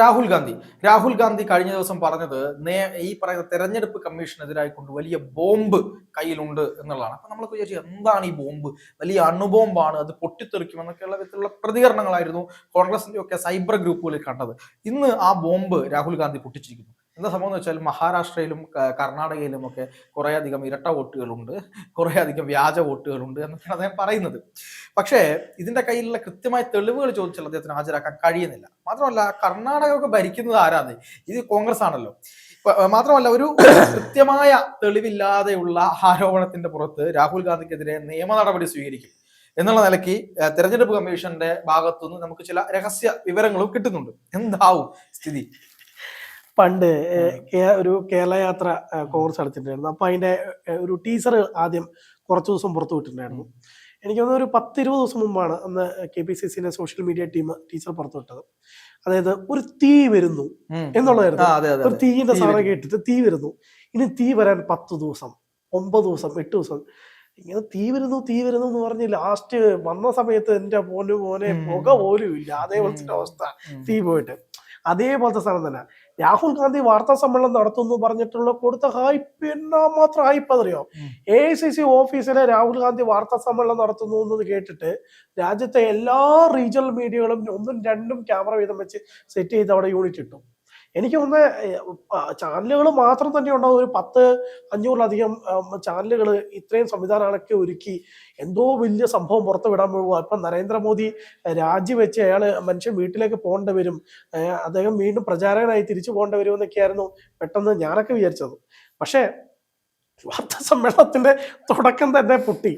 രാഹുൽ ഗാന്ധി. രാഹുൽ ഗാന്ധി കഴിഞ്ഞ ദിവസം പറഞ്ഞത് ഈ പറയുന്ന തെരഞ്ഞെടുപ്പ് കമ്മീഷനെതിരായിക്കൊണ്ട് വലിയ ബോംബ് കയ്യിലുണ്ട് എന്നുള്ളതാണ്. അപ്പൊ നമ്മൾ വിചാരിച്ചു എന്താണ് ഈ ബോംബ്? വലിയ അണുബോംബാണ് അത് പൊട്ടിത്തെറിക്കും എന്നൊക്കെയുള്ള വിധത്തിലുള്ള പ്രതികരണങ്ങളായിരുന്നു കോൺഗ്രസിന്റെ ഒക്കെ സൈബർ ഗ്രൂപ്പുകളിൽ കണ്ടത്. ഇന്ന് ആ ബോംബ് രാഹുൽ ഗാന്ധി പൊട്ടിച്ചിരിക്കുന്നു. എന്താ സംഭവം എന്ന് വെച്ചാൽ മഹാരാഷ്ട്രയിലും കർണാടകയിലും ഒക്കെ കുറേ അധികം ഇരട്ട വോട്ടുകളുണ്ട് കുറേ അധികം വ്യാജ വോട്ടുകളുണ്ട് എന്നൊക്കെയാണ് അദ്ദേഹം പറയുന്നത്. പക്ഷേ ഇതിന്റെ കയ്യിലുള്ള കൃത്യമായ തെളിവുകൾ ചോദിച്ചാൽ അദ്ദേഹത്തിന് ഹാജരാക്കാൻ കഴിയുന്നില്ല. മാത്രമല്ല കർണാടക ഒക്കെ ഭരിക്കുന്നത് ആരാന്ന്? ഇത് കോൺഗ്രസ് ആണല്ലോ. മാത്രമല്ല ഒരു കൃത്യമായ തെളിവില്ലാതെയുള്ള ആരോപണത്തിന്റെ പുറത്ത് രാഹുൽ ഗാന്ധിക്കെതിരെ നിയമ നടപടി സ്വീകരിക്കും. എന്നുള്ള നിലയ്ക്ക് തെരഞ്ഞെടുപ്പ് കമ്മീഷന്റെ ഭാഗത്തുനിന്ന് നമുക്ക് ചില രഹസ്യ വിവരങ്ങളും കിട്ടുന്നുണ്ട്. എന്താവും സ്ഥിതി? പണ്ട് ഒരു കേരള യാത്ര കോൺഗ്രസ് അടച്ചിട്ടുണ്ടായിരുന്നു അപ്പൊ അതിന്റെ ഒരു ടീസർ ആദ്യം കുറച്ച് ദിവസം പുറത്തു വിട്ടിട്ടുണ്ടായിരുന്നു. എനിക്ക് തോന്നുന്നു ഒരു പത്തിരുപത് ദിവസം മുമ്പാണ് അന്ന് കെ പി സി സിന്റെ സോഷ്യൽ മീഡിയ ടീം ടീച്ചർ പുറത്തുവിട്ടത് അതായത് ഒരു തീ വരുന്നു എന്നുള്ളതായിരുന്നു. ഒരു തീയിന്റെ സാധനം കേട്ടിട്ട് തീ വരുന്നു. ഇനി തീ വരാൻ പത്ത് ദിവസം ഒമ്പത് ദിവസം എട്ട് ദിവസം. ഇങ്ങനെ തീ വരുന്നു തീ വരുന്നു എന്ന് പറഞ്ഞ് ലാസ്റ്റ് വന്ന സമയത്ത് എന്റെ മോന് മോനെ. പുക പോലും ഇല്ല. അതേപോലത്തെ അവസ്ഥ തീ പോയിട്ട്. അതേപോലത്തെ സ്ഥലം തന്നെ. രാഹുൽ ഗാന്ധി വാർത്താ സമ്മേളനം നടത്തുന്നു പറഞ്ഞിട്ടുള്ള കൊടുത്ത ഹൈപ്പ് എന്നാ മാത്രം ഹൈപ്പ് അതറിയോ? എ ഐ സി സി ഓഫീസിലെ രാഹുൽ ഗാന്ധി വാർത്താ സമ്മേളനം നടത്തുന്നു എന്ന് കേട്ടിട്ട് രാജ്യത്തെ എല്ലാ റീജിയണൽ മീഡിയകളും ഒന്നും രണ്ടും ക്യാമറ വീതം വെച്ച് സെറ്റ് ചെയ്ത് അവിടെ യൂണിറ്റ് ഇട്ടു. എനിക്ക് തോന്നുന്നത് ചാനലുകൾ മാത്രം തന്നെ ഉണ്ടാവും. ഒരു പത്ത് അഞ്ഞൂറിലധികം ചാനലുകൾ ഇത്രയും സംവിധാനങ്ങളൊക്കെ ഒരുക്കി എന്തോ വലിയ സംഭവം പുറത്ത് വിടാൻ പോകുക ഇപ്പം നരേന്ദ്രമോദി രാജിവെച്ച് അയാൾ മനുഷ്യൻ വീട്ടിലേക്ക് പോകേണ്ടി വരും. അദ്ദേഹം വീണ്ടും പ്രചാരകനായി തിരിച്ചു പോകേണ്ടി വരും എന്നൊക്കെയായിരുന്നു പെട്ടെന്ന് ഞാനൊക്കെ വിചാരിച്ചത്. പക്ഷേ വാർത്താ സമ്മേളനത്തിന്റെ തുടക്കം തന്നെ പൊട്ടി.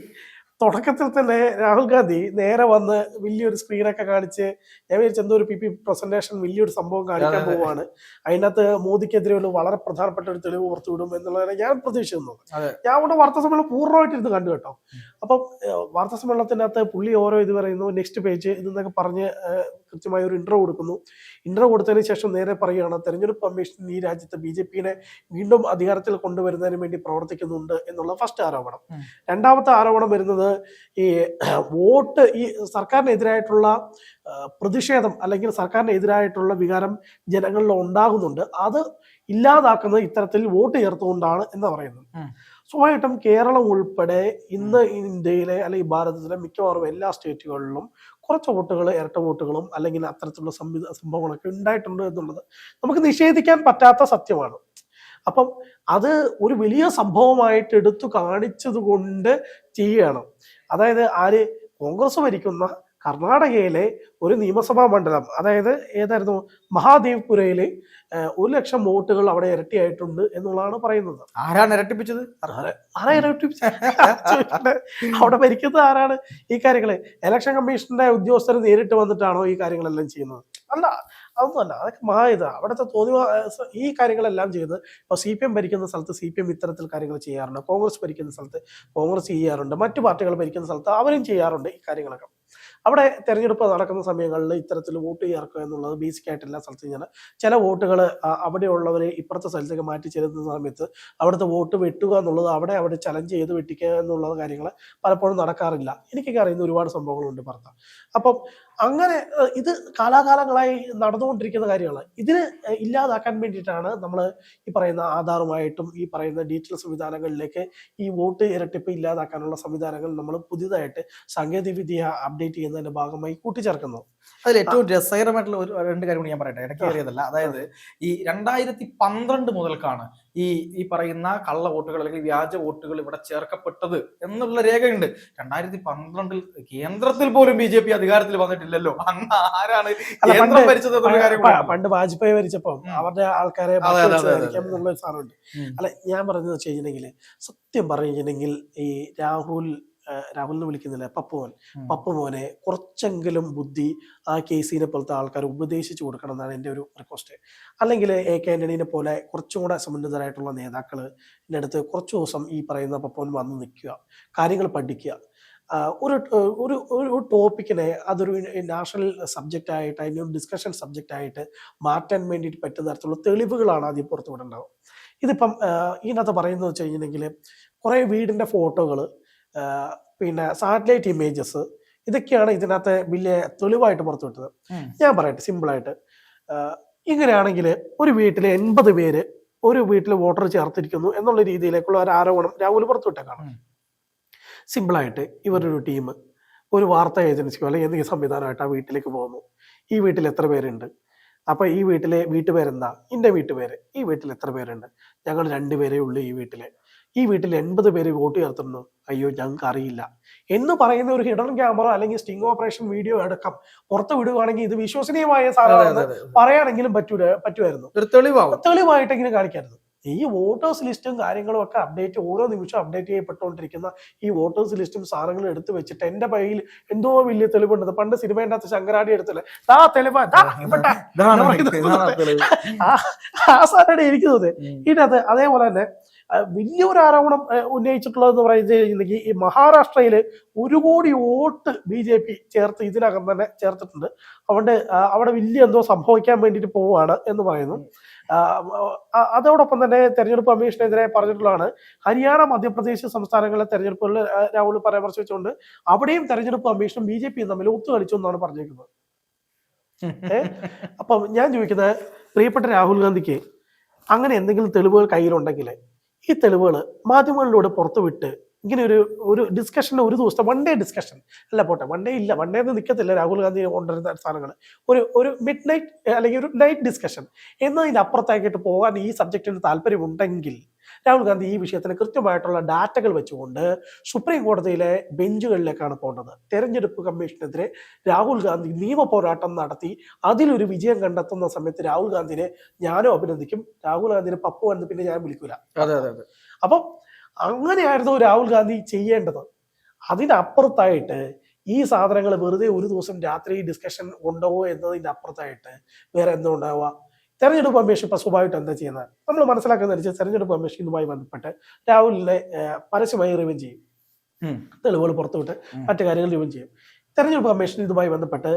തുടക്കത്തിൽ തന്നെ രാഹുൽ ഗാന്ധി നേരെ വന്ന് വലിയൊരു സ്ക്രീനൊക്കെ കാണിച്ച് ഞാൻ വിചാരിച്ചു എന്തോ ഒരു പി പി പ്രസന്റേഷൻ വലിയൊരു സംഭവം കാണിക്കാൻ. പോവുകയാണ് അതിനകത്ത് മോദിക്കെതിരെയുള്ള വളരെ പ്രധാനപ്പെട്ട ഒരു തെളിവ് പുറത്തുവിടും എന്നുള്ളതാണ് ഞാൻ പ്രതീക്ഷിക്കുന്നത്. ഞാൻ അവിടെ വാർത്താ സമ്മേളനം പൂർണമായിട്ട് ഇരുന്ന് കണ്ടു കേട്ടോ അപ്പം വാർത്താ സമ്മേളനത്തിനകത്ത് പുള്ളി ഓരോ ഇത് പറയുന്നു നെക്സ്റ്റ് പേജ് ഇതെന്നൊക്കെ പറഞ്ഞ് കൃത്യമായ ഒരു ഇന്റർവ്യൂ കൊടുക്കുന്നു. ഇന്റർവ്യൂ കൊടുത്തതിന് ശേഷം നേരെ പറയുകയാണ് തെരഞ്ഞെടുപ്പ് കമ്മീഷൻ ഈ രാജ്യത്ത് ബി ജെ പിനെ വീണ്ടും അധികാരത്തിൽ കൊണ്ടുവരുന്നതിന് വേണ്ടി പ്രവർത്തിക്കുന്നുണ്ട് എന്നുള്ള ഫസ്റ്റ് ആരോപണം. രണ്ടാമത്തെ ആരോപണം വരുന്നത് ഈ വോട്ട് ഈ സർക്കാരിനെതിരായിട്ടുള്ള പ്രതിഷേധം അല്ലെങ്കിൽ സർക്കാരിനെതിരായിട്ടുള്ള വികാരം ജനങ്ങളിൽ ഉണ്ടാകുന്നുണ്ട്. അത് ഇല്ലാതാക്കുന്നത് ഇത്തരത്തിൽ വോട്ട് ചേർത്തുകൊണ്ടാണ് എന്ന് പറയുന്നത്. സ്വാഭാവികമായിട്ടും കേരളം ഉൾപ്പെടെ ഇന്ന് ഇന്ത്യയിലെ അല്ലെങ്കിൽ ഭാരതത്തിലെ മിക്കവാറും എല്ലാ സ്റ്റേറ്റുകളിലും കുറച്ച് വോട്ടുകൾ ഇരട്ട വോട്ടുകളും അല്ലെങ്കിൽ അത്തരത്തിലുള്ള സംവിധ സംഭവങ്ങളൊക്കെ ഉണ്ടായിട്ടുണ്ട് എന്നുള്ളത് നമുക്ക് നിഷേധിക്കാൻ പറ്റാത്ത സത്യമാണ്. അപ്പം അത് ഒരു വലിയ സംഭവമായിട്ട് എടുത്തു കാണിച്ചത് കൊണ്ട് ചെയ്യണം അതായത് ആര് കോൺഗ്രസ് ഭരിക്കുന്ന കർണാടകയിലെ ഒരു നിയമസഭാ മണ്ഡലം അതായത് ഏതായിരുന്നു മഹാദേവ്പുരയിൽ ഒരു ലക്ഷം വോട്ടുകൾ അവിടെ ഇരട്ടിയായിട്ടുണ്ട് എന്നുള്ളതാണ് പറയുന്നത്. ആരാണ് ഇരട്ടിപ്പിച്ചത്? ആരാ ഇരട്ടിപ്പിച്ചത്? അവിടെ ഭരിക്കുന്നത് ആരാണ് ഈ കാര്യങ്ങൾ? ഇലക്ഷൻ കമ്മീഷന്റെ ഉദ്യോഗസ്ഥർ നേരിട്ട് വന്നിട്ടാണോ ഈ കാര്യങ്ങളെല്ലാം ചെയ്യുന്നത്? അല്ല അതൊന്നുമല്ല. അതൊക്കെ മഹാ ഇത് അവിടുത്തെ തോന്നി ഈ കാര്യങ്ങളെല്ലാം ചെയ്ത് ഇപ്പൊ സി പി എം ഭരിക്കുന്ന സ്ഥലത്ത് സി പി എം ഇത്തരത്തിൽ കാര്യങ്ങൾ ചെയ്യാറുണ്ട്. കോൺഗ്രസ് ഭരിക്കുന്ന സ്ഥലത്ത് കോൺഗ്രസ് ചെയ്യാറുണ്ട്. മറ്റു പാർട്ടികൾ ഭരിക്കുന്ന സ്ഥലത്ത് അവരും ചെയ്യാറുണ്ട് ഈ കാര്യങ്ങളൊക്കെ. അവിടെ തെരഞ്ഞെടുപ്പ് നടക്കുന്ന സമയങ്ങളിൽ ഇത്തരത്തിൽ വോട്ട് ചേർക്കുക എന്നുള്ളത് ബേസിക് ആയിട്ട് എല്ലാ സ്ഥലത്തും ചെയ്യുന്നത് ചില വോട്ടുകൾ അവിടെയുള്ളവരെ ഇപ്പുറത്തെ സ്ഥലത്തേക്ക് മാറ്റി ചെല്ലുന്ന സമയത്ത് അവിടുത്തെ വോട്ട് വെട്ടുക എന്നുള്ളത് അവിടെ അവിടെ ചലഞ്ച് ചെയ്ത് വെട്ടിക്കുക എന്നുള്ള കാര്യങ്ങൾ പലപ്പോഴും നടക്കാറില്ല. എനിക്കൊക്കെ അറിയുന്ന ഒരുപാട് സംഭവങ്ങളുണ്ട് പറഞ്ഞ അപ്പം അങ്ങനെ ഇത് കാലാകാലങ്ങളായി നടന്നുകൊണ്ടിരിക്കുന്ന കാര്യമാണ് ഇതിന് ഇല്ലാതാക്കാൻ വേണ്ടിയിട്ടാണ് നമ്മൾ ഈ പറയുന്ന ആധാറുമായിട്ടും ഈ പറയുന്ന ഡിജിറ്റൽ സംവിധാനങ്ങളിലേക്ക് ഈ വോട്ട് ഇരട്ടിപ്പ് ഇല്ലാതാക്കാനുള്ള സംവിധാനങ്ങൾ നമ്മൾ പുതിയതായിട്ട് സാങ്കേതികവിദ്യ അപ്ഡേറ്റ് ചെയ്യുന്നതിന്റെ ഭാഗമായി കൂട്ടിച്ചേർക്കുന്നത് അതിൽ ഏറ്റവും രസകരമായിട്ടുള്ള ഒരു രണ്ട് കാര്യം കൂടി ഞാൻ പറയട്ടെ. ഇടയ്ക്ക് കയറിയതല്ല. അതായത് ഈ രണ്ടായിരത്തി പന്ത്രണ്ട് മുതൽക്കാണ് ഈ ഈ പറയുന്ന കള്ള വോട്ടുകൾ അല്ലെങ്കിൽ വ്യാജ വോട്ടുകൾ ഇവിടെ ചേർക്കപ്പെട്ടത് എന്നുള്ള രേഖയുണ്ട്. രണ്ടായിരത്തി പന്ത്രണ്ടിൽ കേന്ദ്രത്തിൽ പോലും ബി ജെ പി അധികാരത്തിൽ വന്നിട്ടില്ലല്ലോ. അന്ന് ആരാണ് കേന്ദ്രം ഭരിച്ചത് പണ്ട് വാജ്പേയി ഭരിച്ചപ്പോ അവരുടെ ആൾക്കാരെ. എന്നുള്ള സാധനമുണ്ട്. അല്ല ഞാൻ പറഞ്ഞത് വെച്ച് കഴിഞ്ഞിട്ടുണ്ടെങ്കിൽ സത്യം പറഞ്ഞിട്ടുണ്ടെങ്കിൽ ഈ രാഹുൽ എന്ന് വിളിക്കുന്നില്ല? പപ്പുമോൻ. പപ്പുമോനെ കുറച്ചെങ്കിലും ബുദ്ധി ആ കെ സിനെ പോലത്തെ ആൾക്കാർ ഉപദേശിച്ചു കൊടുക്കണം എന്നാണ് എന്റെ ഒരു റിക്വസ്റ്റ് അല്ലെങ്കിൽ എ കെ ആന്റണീനെ പോലെ കുറച്ചും കൂടെ സമുന്നതരായിട്ടുള്ള നേതാക്കൾ എന്റെ അടുത്ത് കുറച്ചു ദിവസം ഈ പറയുന്ന പപ്പുവൻ വന്ന് നിൽക്കുക കാര്യങ്ങൾ പഠിക്കുക. ഒരു ഒരു ഒരു ടോപ്പിക്കിനെ അതൊരു നാഷണൽ സബ്ജക്റ്റ് ആയിട്ട് അതിന്റെ ഒരു ഡിസ്കഷൻ സബ്ജക്റ്റ് ആയിട്ട് മാറ്റാൻ വേണ്ടിയിട്ട് പറ്റുന്ന തരത്തിലുള്ള തെളിവുകളാണ് ആദ്യം പുറത്തു വിടേണ്ടത് ഇതിപ്പം ഇതിനകത്ത് പറയുന്നത് വെച്ച് കഴിഞ്ഞിട്ടുണ്ടെങ്കിൽ കുറേ വീടിന്റെ ഫോട്ടോകൾ പിന്നെ സാറ്റലൈറ്റ് ഇമേജസ് ഇതൊക്കെയാണ് ഇതിനകത്ത് വലിയ തെളിവായിട്ട് പുറത്തുവിട്ടത്. ഞാൻ പറയട്ടെ സിമ്പിളായിട്ട് ഇങ്ങനെയാണെങ്കിൽ ഒരു വീട്ടിലെ എൺപത് പേര് ഒരു വീട്ടിൽ വോട്ടർ ചേർത്തിരിക്കുന്നു എന്നുള്ള രീതിയിലേക്കുള്ള ഒരു ആരോപണം രാഹുൽ പുറത്തുവിട്ടേക്കാണ്. സിമ്പിളായിട്ട് ഇവരൊരു ഒരു ടീം ഒരു വാർത്താ ഏജൻസിയോ അല്ലെങ്കിൽ എന്തെങ്കിലും സംവിധാനമായിട്ട് ആ വീട്ടിലേക്ക് പോകുന്നു. ഈ വീട്ടിൽ എത്ര പേരുണ്ട്? അപ്പൊ ഈ വീട്ടിലെ വീട്ടുപേരെന്താ ഇന്റെ വീട്ടുപേര്. ഈ വീട്ടിൽ എത്ര പേരുണ്ട്? ഞങ്ങൾ രണ്ടുപേരേ ഉള്ളൂ ഈ വീട്ടിൽ ഈ വീട്ടിൽ എൺപത് പേര് വോട്ട് ചേർത്തുന്നു അയ്യോ ഞങ്ങൾക്ക് അറിയില്ല എന്ന് പറയുന്ന ഒരു ഹിഡൻ ക്യാമറ അല്ലെങ്കിൽ സ്റ്റിംഗ് ഓപ്പറേഷൻ വീഡിയോ അടക്കം പുറത്ത് വിടുകയാണെങ്കിൽ ഇത് വിശ്വസനീയമായ സാധനം പറയാണെങ്കിലും പറ്റൂല പറ്റുമായിരുന്നു. തെളിവായിട്ടെങ്കിലും തെളിവാകും തെളിവായിട്ട് ഇങ്ങനെ കാണിക്കായിരുന്നു. ഈ വോട്ടേഴ്സ് ലിസ്റ്റും കാര്യങ്ങളും ഒക്കെ അപ്ഡേറ്റ് ഓരോ നിമിഷവും അപ്ഡേറ്റ് ചെയ്യപ്പെട്ടുകൊണ്ടിരിക്കുന്ന ഈ വോട്ടേഴ്സ് ലിസ്റ്റും സാധനങ്ങളും എടുത്തു വെച്ചിട്ട് എന്റെ കയ്യിൽ എന്തോ വലിയ തെളിവുണ്ട്. പണ്ട് സിനിമേന്റെ അകത്ത് ശങ്കരാടി എടുത്തില്ലേ? ആ തെളിവ്. ആ സാധനമാണ് ഇരിക്കുന്നത്. ഇതിനകത്ത് അതേപോലെ തന്നെ വലിയൊരു ആരോപണം ഉന്നയിച്ചിട്ടുള്ളതെന്ന് പറയുന്നത് ഈ മഹാരാഷ്ട്രയിൽ ഒരു കോടി വോട്ട് ബി ജെ പി ചേർത്ത് ഇതിനകം തന്നെ ചേർത്തിട്ടുണ്ട്. അതുകൊണ്ട് അവിടെ വലിയ എന്തോ സംഭവിക്കാൻ വേണ്ടിയിട്ട് പോവുകയാണ് എന്ന് പറയുന്നു. അതോടൊപ്പം തന്നെ തെരഞ്ഞെടുപ്പ് കമ്മീഷനെതിരെ പറഞ്ഞിട്ടുള്ളതാണ് ഹരിയാന മധ്യപ്രദേശ് സംസ്ഥാനങ്ങളിലെ തെരഞ്ഞെടുപ്പുകളിൽ രാഹുൽ പരാമർശിച്ചുകൊണ്ട് അവിടെയും തെരഞ്ഞെടുപ്പ് കമ്മീഷനും ബി ജെ പിയും തമ്മിൽ ഒത്തുകളിച്ചു എന്നാണ് പറഞ്ഞിരിക്കുന്നത്? അപ്പം ഞാൻ ചോദിക്കുന്നത് പ്രിയപ്പെട്ട രാഹുൽ ഗാന്ധിക്ക് അങ്ങനെ എന്തെങ്കിലും തെളിവുകൾ കയ്യിലുണ്ടെങ്കിൽ ഈ തെളിവുകൾ മാധ്യമങ്ങളിലൂടെ പുറത്തുവിട്ട് ഇങ്ങനെ ഒരു ഒരു ഡിസ്കഷൻ ഒരു ദിവസത്തെ വൺ ഡേ ഡിസ്കഷൻ അല്ല പോട്ടെ വൺ ഡേ ഇല്ല. വൺ ഡേ നിൽക്കത്തില്ല രാഹുൽ ഗാന്ധി കൊണ്ടുവരുന്ന സാധനങ്ങൾ ഒരു ഒരു മിഡ് നൈറ്റ് അല്ലെങ്കിൽ ഒരു നൈറ്റ് ഡിസ്കഷൻ എന്നതിന് അപ്പുറത്താക്കിയിട്ട് പോകാൻ ഈ സബ്ജക്റ്റിന് താല്പര്യമുണ്ടെങ്കിൽ രാഹുൽ ഗാന്ധി ഈ വിഷയത്തിന് കൃത്യമായിട്ടുള്ള ഡാറ്റകൾ വെച്ചുകൊണ്ട് സുപ്രീം കോടതിയിലെ ബെഞ്ചുകളിലേക്കാണ് പോകേണ്ടത്. തെരഞ്ഞെടുപ്പ് കമ്മീഷനെതിരെ രാഹുൽ ഗാന്ധി നിയമ പോരാട്ടം നടത്തി അതിലൊരു വിജയം കണ്ടെത്തുന്ന സമയത്ത് രാഹുൽ ഗാന്ധിനെ ഞാനും അഭിനന്ദിക്കും. രാഹുൽ ഗാന്ധിനെ പപ്പു എന്ന് പിന്നെ ഞാൻ വിളിക്കൂല. അതെ അതെ അതെ. അപ്പം അങ്ങനെയായിരുന്നു രാഹുൽ ഗാന്ധി ചെയ്യേണ്ടത്. അതിനപ്പുറത്തായിട്ട് ഈ സാധനങ്ങൾ വെറുതെ ഒരു ദിവസം രാത്രി ഡിസ്കഷൻ ഉണ്ടോ എന്നതിന്റെ അപ്പുറത്തായിട്ട് വേറെ എന്തോ ഉണ്ടാവുക. തെരഞ്ഞെടുപ്പ് കമ്മീഷൻ ഇപ്പൊ സ്വഭാവമായിട്ട് എന്താ ചെയ്യുന്നത്? നമ്മൾ മനസ്സിലാക്കുന്ന വെച്ചാൽ തെരഞ്ഞെടുപ്പ് കമ്മീഷൻ ഇതുമായി ബന്ധപ്പെട്ട് രാഹുലിനെ പരസ്യമായി റിവ്യൂ ചെയ്യും. തെളിവുകൾ പുറത്തുവിട്ട് മറ്റു കാര്യങ്ങൾ റിവ്യൂ ചെയ്യും. തെരഞ്ഞെടുപ്പ് കമ്മീഷൻ ഇതുമായി ബന്ധപ്പെട്ട്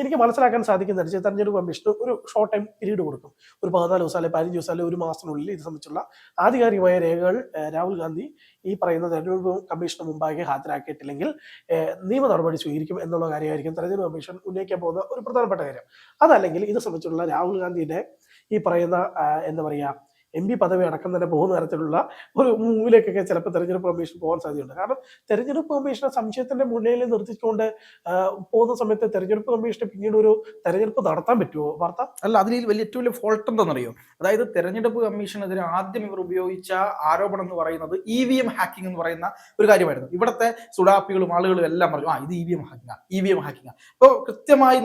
എനിക്ക് മനസ്സിലാക്കാൻ സാധിക്കുന്ന വെച്ചാൽ തെരഞ്ഞെടുപ്പ് കമ്മീഷൻ ഒരു ഷോർട്ട് ടൈം പീരീഡ് കൊടുക്കും. ഒരു പതിനാല് ദിവസം അല്ലെങ്കിൽ പതിനഞ്ച് ദിവസം അല്ലെങ്കിൽ ഒരു മാസത്തിനുള്ളിൽ ഇത് സംബന്ധിച്ചുള്ള ആധികാരികമായ രേഖകൾ രാഹുൽ ഗാന്ധി ഈ പറയുന്ന തെരഞ്ഞെടുപ്പ് കമ്മീഷന് മുമ്പാകെ ഹാജരാക്കിയിട്ടില്ലെങ്കിൽ നിയമ നടപടി സ്വീകരിക്കും എന്നുള്ള കാര്യമായിരിക്കും തെരഞ്ഞെടുപ്പ് കമ്മീഷൻ ഉന്നയിക്കാൻ പോകുന്ന ഒരു പ്രധാനപ്പെട്ട കാര്യം. അതല്ലെങ്കിൽ ഇത് സംബന്ധിച്ചുള്ള രാഹുൽ ഗാന്ധിയുടെ ഈ പറയുന്ന എന്താ പറയുക എം പി പദവി അടക്കം തന്നെ പോകുന്ന തരത്തിലുള്ള ഒരു മൂവിലേക്കൊക്കെ ചിലപ്പോൾ തെരഞ്ഞെടുപ്പ് കമ്മീഷൻ പോകാൻ സാധ്യതയുണ്ട്. കാരണം തെരഞ്ഞെടുപ്പ് കമ്മീഷനെ സംശയത്തിന്റെ മുന്നിൽ നിർത്തിക്കൊണ്ട് പോകുന്ന സമയത്ത് തെരഞ്ഞെടുപ്പ് കമ്മീഷന് പിന്നീട് ഒരു തെരഞ്ഞെടുപ്പ് നടത്താൻ പറ്റുമോ വാർത്ത? അല്ല അതിൽ വലിയ ഏറ്റവും വലിയ ഫോൾട്ട് എന്താണെന്നറിയോ? അതായത് തെരഞ്ഞെടുപ്പ് കമ്മീഷനെതിരെ ആദ്യം ഇവർ ഉപയോഗിച്ച ആരോപണം എന്ന് പറയുന്നത് ഇ വി എം ഹാക്കിംഗ് എന്ന് പറയുന്ന ഒരു കാര്യമായിരുന്നു. ഇവിടുത്തെ സുഡാപ്പികളും ആളുകളും എല്ലാം പറഞ്ഞു ആ ഇത് E V M hacking E V M hacking. അപ്പോൾ കൃത്യമായി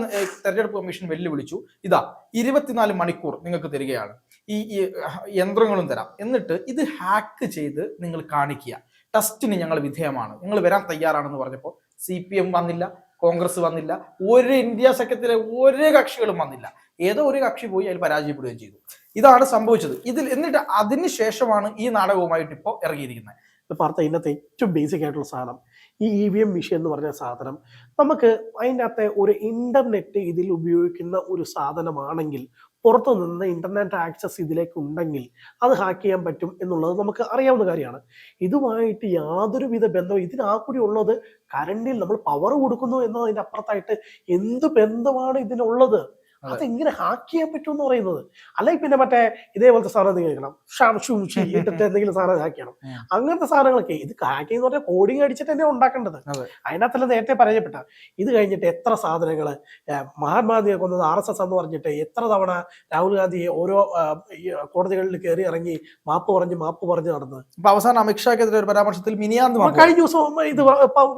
തെരഞ്ഞെടുപ്പ് കമ്മീഷൻ വെല്ലുവിളിച്ചു ഇതാ ഇരുപത്തിനാല് മണിക്കൂർ നിങ്ങൾക്ക് തരികയാണ്. ഈ യന്ത്രങ്ങളും തരാം. എന്നിട്ട് ഇത് ഹാക്ക് ചെയ്ത് നിങ്ങൾ കാണിക്കുക. ടെസ്റ്റിന് ഞങ്ങൾ വിധേയമാണ്. നിങ്ങൾ വരാൻ തയ്യാറാണെന്ന് പറഞ്ഞപ്പോൾ സി പി എം വന്നില്ല കോൺഗ്രസ് വന്നില്ല ഒരു ഇന്ത്യ സഖ്യത്തിലെ ഒരു കക്ഷികളും വന്നില്ല. ഏതോ ഒരു കക്ഷി പോയി അതിൽ പരാജയപ്പെടുകയും ചെയ്തു. ഇതാണ് സംഭവിച്ചത്. ഇതിൽ എന്നിട്ട് അതിന് ശേഷമാണ് ഈ നാടകവുമായിട്ട് ഇപ്പോൾ ഇറങ്ങിയിരിക്കുന്നത്. ഇത് പറഞ്ഞ ഇന്നത്തെ ഏറ്റവും ബേസിക് ആയിട്ടുള്ള സാധനം ഈ ഇ വി എം മിഷൻ എന്ന് പറഞ്ഞ സാധനം നമുക്ക് അതിന്റെ അകത്തെ ഒരു ഇന്റർനെറ്റ് ഇതിൽ ഉപയോഗിക്കുന്ന ഒരു സാധനമാണെങ്കിൽ പുറത്തു നിന്ന് ഇന്റർനെറ്റ് ആക്സസ് ഇതിലേക്ക് ഉണ്ടെങ്കിൽ അത് ഹാക്ക് ചെയ്യാൻ പറ്റും എന്നുള്ളത് നമുക്ക് അറിയാവുന്ന കാര്യമാണ്. ഇതുമായിട്ട് യാതൊരുവിധ ബന്ധവും ഇതിനാക്കൂടി ഉള്ളത് കറണ്ടിൽ നമ്മൾ പവർ കൊടുക്കുന്നു എന്നതിന്റെ അപ്പുറത്തായിട്ട് എന്ത് ബന്ധമാണ് ഇതിനുള്ളത്? അതെ. അതെങ്ങനെ ഹാക്ക് ചെയ്യാൻ പറ്റും എന്ന് പറയുന്നത്? അല്ലെങ്കിൽ പിന്നെ മറ്റേ ഇതേപോലത്തെ സാധനം കേൾക്കണം ഇട്ടിട്ട് എന്തെങ്കിലും സാധനം ഹാക്ക് ചെയ്യണം. അങ്ങനത്തെ സാധനങ്ങളൊക്കെ. ഇത് ഹാക്ക് എന്ന് പറഞ്ഞാൽ കോഡിങ് അടിച്ചിട്ട് തന്നെ ഉണ്ടാക്കേണ്ടത്. അതെ. അതിനകത്തല്ല നേരത്തെ പറയപ്പെട്ട ഇത് കഴിഞ്ഞിട്ട് എത്ര സാധനങ്ങൾ മഹാത്മാഗാന്ധിയെ കൊന്നത് ആർ എസ് എസ് എന്ന് പറഞ്ഞിട്ട് എത്ര തവണ രാഹുൽ ഗാന്ധി ഓരോ കോടതികളിൽ കയറി ഇറങ്ങി മാപ്പ് പറഞ്ഞ് മാപ്പ് പറഞ്ഞ് നടന്നത്? അപ്പൊ അവസാനം അമിത്ഷാക്കെതിരെ ഒരു പരാമർശത്തിൽ മിനിയാന്ന് കഴിഞ്ഞ ദിവസം ഇത്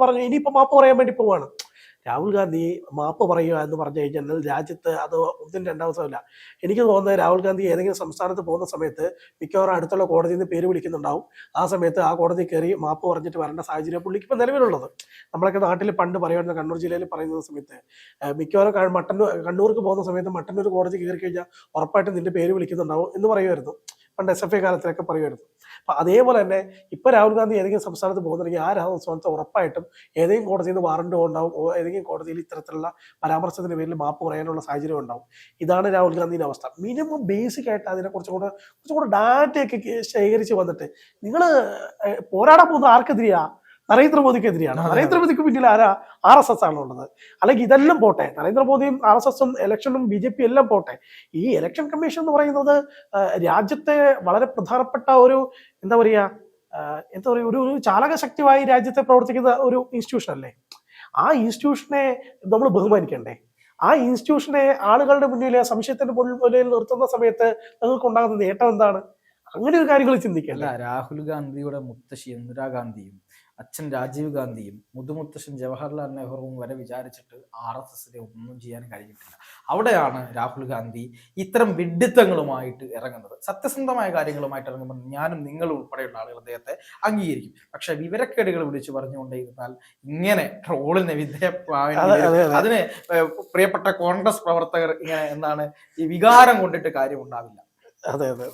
പറഞ്ഞു. ഇനിയിപ്പോ മാപ്പ് പറയാൻ വേണ്ടി പോവാണ്. രാഹുൽ ഗാന്ധി മാപ്പ് പറയുക എന്ന് പറഞ്ഞു കഴിഞ്ഞാൽ രാജ്യത്ത് അത് ഒന്നും രണ്ടാമസമില്ല. എനിക്ക് തോന്നുന്നത് രാഹുൽ ഗാന്ധി ഏതെങ്കിലും സംസ്ഥാനത്ത് പോകുന്ന സമയത്ത് മിക്കവാറും അടുത്തുള്ള കോടതിയിൽ നിന്ന് പേര് വിളിക്കുന്നുണ്ടാവും. ആ സമയത്ത് ആ കോടതി കയറി മാപ്പ് പറഞ്ഞിട്ട് വരേണ്ട സാഹചര്യം പുള്ളിക്ക് ഇപ്പം നിലവിലുള്ളത്. നമ്മളൊക്കെ നാട്ടിൽ പണ്ട് പറയുമായിരുന്നു കണ്ണൂർ ജില്ലയിൽ പറയുന്ന സമയത്ത്. മിക്കവാറും മട്ടന്നൂർ കണ്ണൂർക്ക് പോകുന്ന സമയത്ത് മട്ടന്നൂർ കോടതി കയറി കഴിഞ്ഞാൽ ഉറപ്പായിട്ടും നിന്റെ പേര് വിളിക്കുന്നുണ്ടാവും എന്ന് പറയുമായിരുന്നു. പണ്ട് എസ് എഫ് ഐ കാലത്തിലൊക്കെ പറയുമായിരുന്നു. അപ്പൊ അതേപോലെ തന്നെ ഇപ്പൊ രാഹുൽ ഗാന്ധി ഏതെങ്കിലും സംസ്ഥാനത്ത് പോകുന്നുണ്ടെങ്കിൽ ആ രാഹുൽ സംസ്ഥാനത്ത് ഉറപ്പായിട്ടും ഏതെങ്കിലും കോടതിയിൽ നിന്ന് വാറണ്ടോ ഉണ്ടാവും ഏതെങ്കിലും കോടതിയിൽ ഇത്തരത്തിലുള്ള പരാമർശത്തിന്റെ പേരിൽ മാപ്പ് പറയാനുള്ള സാഹചര്യം ഉണ്ടാവും. ഇതാണ് രാഹുൽ ഗാന്ധിയുടെ അവസ്ഥ. മിനിമം ബേസിക് ആയിട്ട് അതിനെ കുറച്ചും കൂടെ കുറച്ചും കൂടെ ഡാറ്റയൊക്കെ ശേഖരിച്ച് വന്നിട്ട് നിങ്ങൾ പോരാടാൻ പോകുന്ന ആർക്കെതിരെയാ? നരേന്ദ്രമോദിക്കെതിരെയാണ്. നരേന്ദ്രമോദിക്ക് പിന്നിൽ ആരാ? ആർ എസ് എസ് ആണ് ഉള്ളത് അല്ലെങ്കിൽ ഇതെല്ലാം പോട്ടെ. നരേന്ദ്രമോദിയും ആർ എസ് എസും ഇലക്ഷനും ബി ജെ പി എല്ലാം പോട്ടെ. ഈ ഇലക്ഷൻ കമ്മീഷൻ എന്ന് പറയുന്നത് രാജ്യത്തെ വളരെ പ്രധാനപ്പെട്ട ഒരു എന്താ പറയുക എന്താ പറയുക ഒരു ഒരു ചാലക ശക്തിയായി രാജ്യത്തെ പ്രവർത്തിക്കുന്ന ഒരു ഇൻസ്റ്റിറ്റ്യൂഷൻ അല്ലേ? ആ ഇൻസ്റ്റിറ്റ്യൂഷനെ നമ്മൾ ബഹുമാനിക്കണ്ടേ? ആ ഇൻസ്റ്റിറ്റ്യൂഷനെ ആളുകളുടെ മുന്നിൽ സംശയത്തിന്റെ മുന്നിൽ നിർത്തുന്ന സമയത്ത് നിങ്ങൾക്ക് ഉണ്ടാകുന്ന നേട്ടം എന്താണ്? അങ്ങനെ ഒരു കാര്യങ്ങൾ ചിന്തിക്കല്ല? രാഹുൽ ഗാന്ധിയുടെ മുത്തശ്ശി ഇന്ദിരാഗാന്ധിയും അച്ഛൻ രാജീവ് ഗാന്ധിയും മുതുമുത്തശ്ശൻ ജവഹർലാൽ നെഹ്റുവും വരെ വിചാരിച്ചിട്ട് ആർ എസ് എസിനെ ഒന്നും ചെയ്യാൻ കഴിഞ്ഞിട്ടില്ല. അവിടെയാണ് രാഹുൽ ഗാന്ധി ഇത്തരം വിഡിത്തങ്ങളുമായിട്ട് ഇറങ്ങുന്നത്. സത്യസന്ധമായ കാര്യങ്ങളുമായിട്ട് ഇറങ്ങുമ്പോൾ ഞാനും നിങ്ങളും ഉൾപ്പെടെയുള്ള ആളുകൾ അദ്ദേഹത്തെ അംഗീകരിക്കും. പക്ഷെ വിവരക്കേടുകൾ വിളിച്ചു പറഞ്ഞുകൊണ്ടിരുന്നാൽ ഇങ്ങനെ ട്രോളിന് വിധേയമാവേണ്ടി. അതിന് പ്രിയപ്പെട്ട കോൺഗ്രസ് പ്രവർത്തകർ ഇങ്ങനെ എന്താണ് ഈ വികാരം കൊണ്ടിട്ട് കാര്യമുണ്ടാവില്ല. അതെ അതെ.